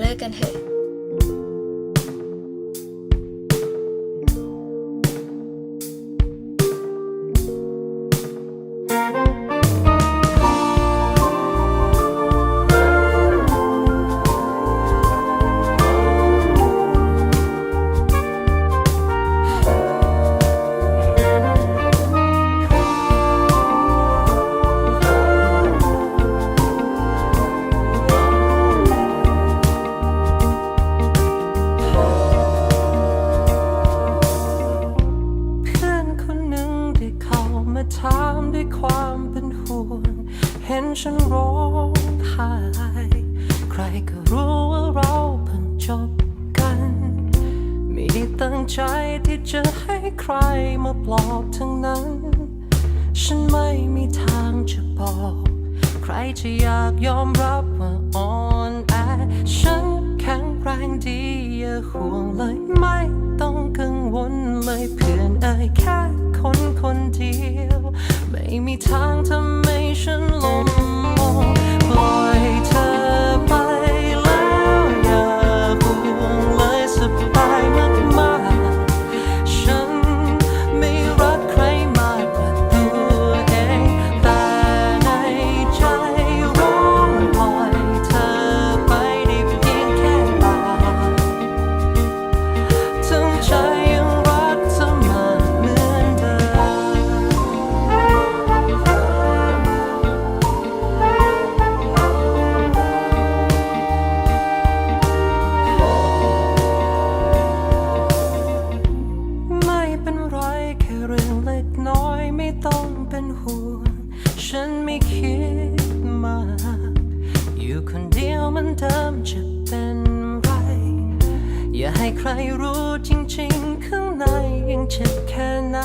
เลิกกันเถอะ ด้วยความเป็นห่วง เห็นฉันร้องไห้ใครก็รู้ว่าเราเพิ่งจบกัน ไม่ได้ตั้งใจที่จะให้ใครมาปลอบทั้งนั้น ฉันไม่มีทางจะบอก ใครจะอยากยอมรับว่าอ่อนแอฉันแข็งแรงดีอย่าห่วงเลยไม่ต้องกังวลเลยเพื่อนเอ่ยแค่คนคนเดียว ไม่มีทางทำให้ฉันลมมอง เหมันเดิมจะเป็นไร อย่าให้ใครรู้จริงๆ ข้างในยังเจ็บแค่ไหน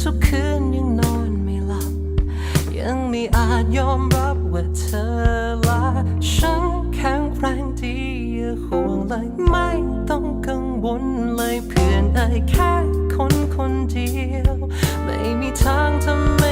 ทุกคืนยังนอนไม่หลับ ยังไม่อาจยอมรับว่าเธอลาฉันแข็งแรงดีอย่าห่วงเลยไม่ต้องกังวลเลยเพื่อนเอ่ยแค่คนคนเดียว ไม่มีทางทำ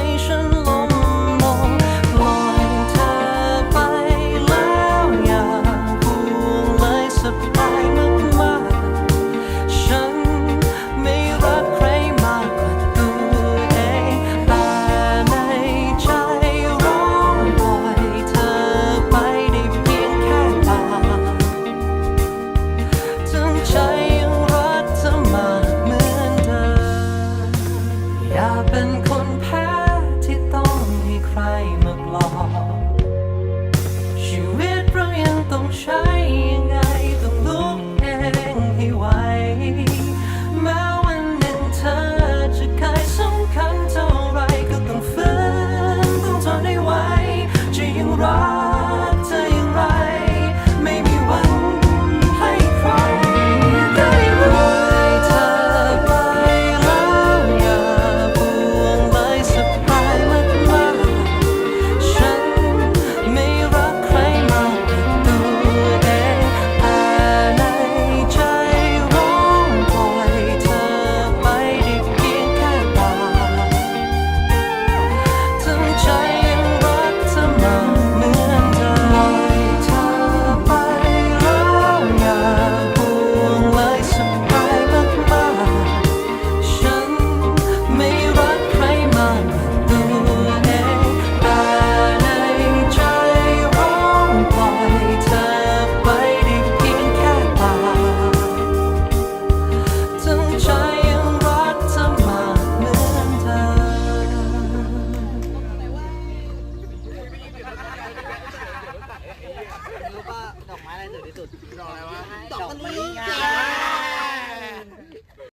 อกไม้อะไรสวยที่สุดดอกอะไรวะดอกมะลิไง